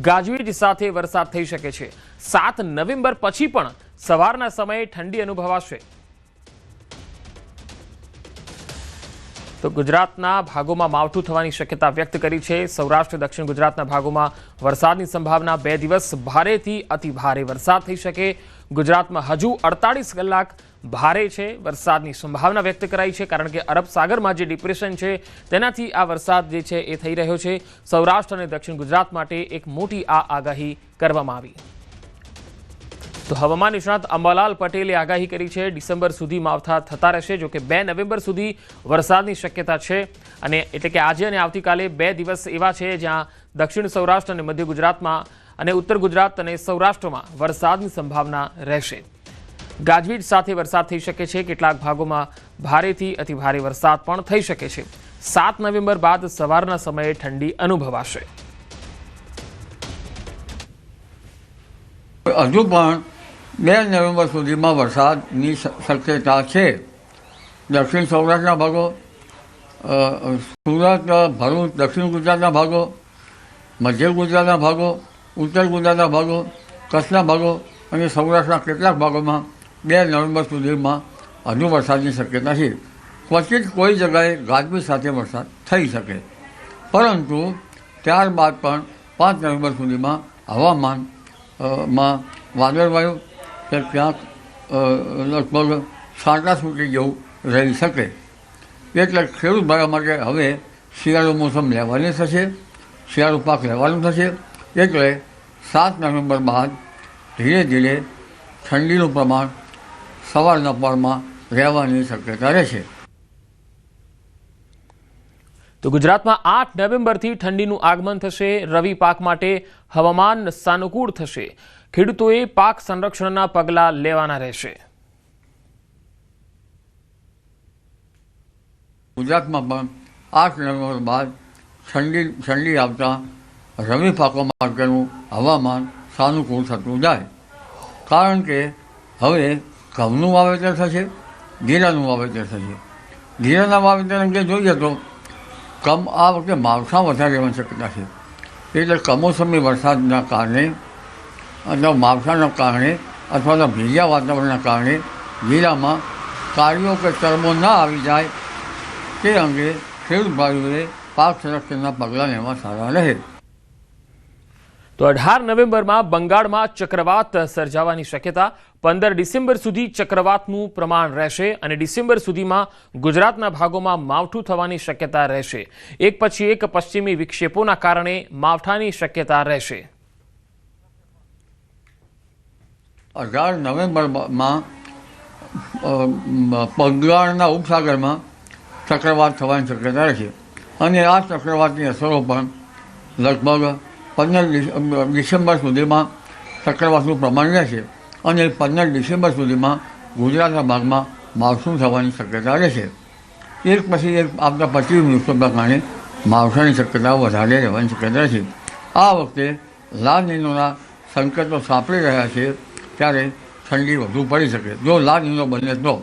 ગાજવીજ સાથે વરસાદ થઈ શકે છે. સાત નવેમ્બર પછી પણ સવારના સમયે ઠંડી અનુભવાશે. તો ગુજરાતના ભાગોમાં માવઠું થવાની શક્યતા વ્યક્ત કરી છે. સૌરાષ્ટ્ર, દક્ષિણ ગુજરાતના ભાગોમાં વરસાદની સંભાવના બે દિવસ ભારેથી અતિ ભારે વરસાદ થઈ શકે. ગુજરાતમાં હજુ અડતાળીસ કલાક ભારે છે વરસાદની સંભાવના વ્યક્ત કરાઈ છે, કારણ કે અરબ સાગરમાં જે ડિપ્રેશન છે, તેનાથી આ વરસાદ જે છે એ થઈ રહ્યો છે. સૌરાષ્ટ્ર અને દક્ષિણ ગુજરાત માટે એક મોટી આ આગાહી કરવામાં આવી. તો હવામાન નિષ્ણાત અંબાલાલ પટેલે આગાહી કરી છે, ડિસેમ્બર સુધી માવઠા થતા રહેશે, જો કે બે નવેમ્બર સુધી વરસાદની શક્યતા છે. અને એટલે કે આજે અને આવતીકાલે બે દિવસ એવા છે જ્યાં દક્ષિણ સૌરાષ્ટ્ર અને મધ્ય ગુજરાતમાં અને ઉત્તર ગુજરાત અને સૌરાષ્ટ્રમાં વરસાદની સંભાવના રહેશે. ગાજવીજ સાથે વરસાદ થઈ શકે છે. કેટલાક ભાગોમાં ભારેથી અતિ ભારે વરસાદ પણ થઈ શકે છે. સાત નવેમ્બર બાદ સવારના સમયે ઠંડી અનુભવાશે. હજુ પણ બે નવેમ્બર સુધીમાં વરસાદની શક્યતા છે. દક્ષિણ સૌરાષ્ટ્રના ભાગો સુરત, ભરૂચ, દક્ષિણ ગુજરાતના ભાગો, મધ્ય ગુજરાતના ભાગો, ઉત્તર ગુજરાતના ભાગો, કચ્છના ભાગો અને સૌરાષ્ટ્રના કેટલાક ભાગોમાં બે નવેમ્બર સુધીમાં હજુ વરસાદની શક્યતા છે. ક્વચિત કોઈ જગાએ ગાજવીજ સાથે વરસાદ થઈ શકે. પરંતુ ત્યારબાદ પણ પાંચ નવેમ્બર સુધીમાં હવામાનમાં વાદળવાયુ કે ક્યાંક લગભગ છાંટા છૂટી જેવું રહી શકે. એટલે ખેડૂત ભાઈઓ માટે હવે શિયાળુ મોસમ લેવાની થશે, શિયાળુ પાક લેવાનું થશે, એટલે સાત નવેમ્બર બાદ ધીરે ધીરે ઠંડીનું પ્રમાણ સવારના પળમાં રહેવાની શક્યતા રહેશે. તો ગુજરાતમાં આઠ નવેમ્બરથી ઠંડીનું આગમન થશે, રવિ પાક માટે હવામાન સાનુકૂળ થશે. ખેડૂતોએ પાક સંરક્ષણના પગલાં લેવાના રહેશે. ગુજરાતમાં પણ આઠ નવેમ્બર બાદ ઠંડી ઠંડી આવતા રવિ પાકો માટેનું હવામાન સાનુકૂળ થતું જાય. કારણ કે હવે ઘઉંનું વાવેતર થશે જીરાનું વાવેતર થશે. જીરાના વાવેતર અંગે જોઈએ તો કમ આ વખતે માવઠા વધારે રહેવાની શક્યતા છે. એટલે કમોસમી વરસાદના કારણે અથવા માવઠાના કારણે અથવા તો ભીજા વાતાવરણના કારણે જીરામાં કાળીઓ કે ચરમો ના આવી જાય તે અંગે ખેડૂત ભાઈઓએ પાક સંરક્ષણના પગલાં લેવા સારા રહે. તો અઢાર નવેમ્બરમાં બંગાળમાં ચક્રવાત સર્જાવાની શક્યતા, પંદર ડિસેમ્બર સુધી ચક્રવાતનું પ્રમાણ રહેશે અને ડિસેમ્બર સુધીમાં ગુજરાતના ભાગોમાં માવઠું થવાની શક્યતા રહેશે. એક પછી એક પશ્ચિમી વિક્ષેપોના કારણે માવઠાની શક્યતા રહેશે. અઢાર નવેમ્બરમાં બંગાળના ઉપસાગરમાં ચક્રવાત થવાની શક્યતા રહેશે. અને આ ચક્રવાતની અસરો પણ લગભગ પંદર ડિસ- ડિસેમ્બર સુધીમાં ચક્રવાતનું પ્રમાણ રહેશે અને પંદર ડિસેમ્બર સુધીમાં ગુજરાતના ભાગમાં માવઠું થવાની શક્યતા રહેશે. એક પછી એક આવતા પચીસ દિવસોના કારણે માવઠાની શક્યતા વધારે રહેવાની શક્યતા રહેશે. આ વખતે લાલ નીનોના સંકેતો સાંપડી રહ્યા છે ત્યારે ઠંડી વધુ પડી શકે. જો લાલ નીનો બને તો.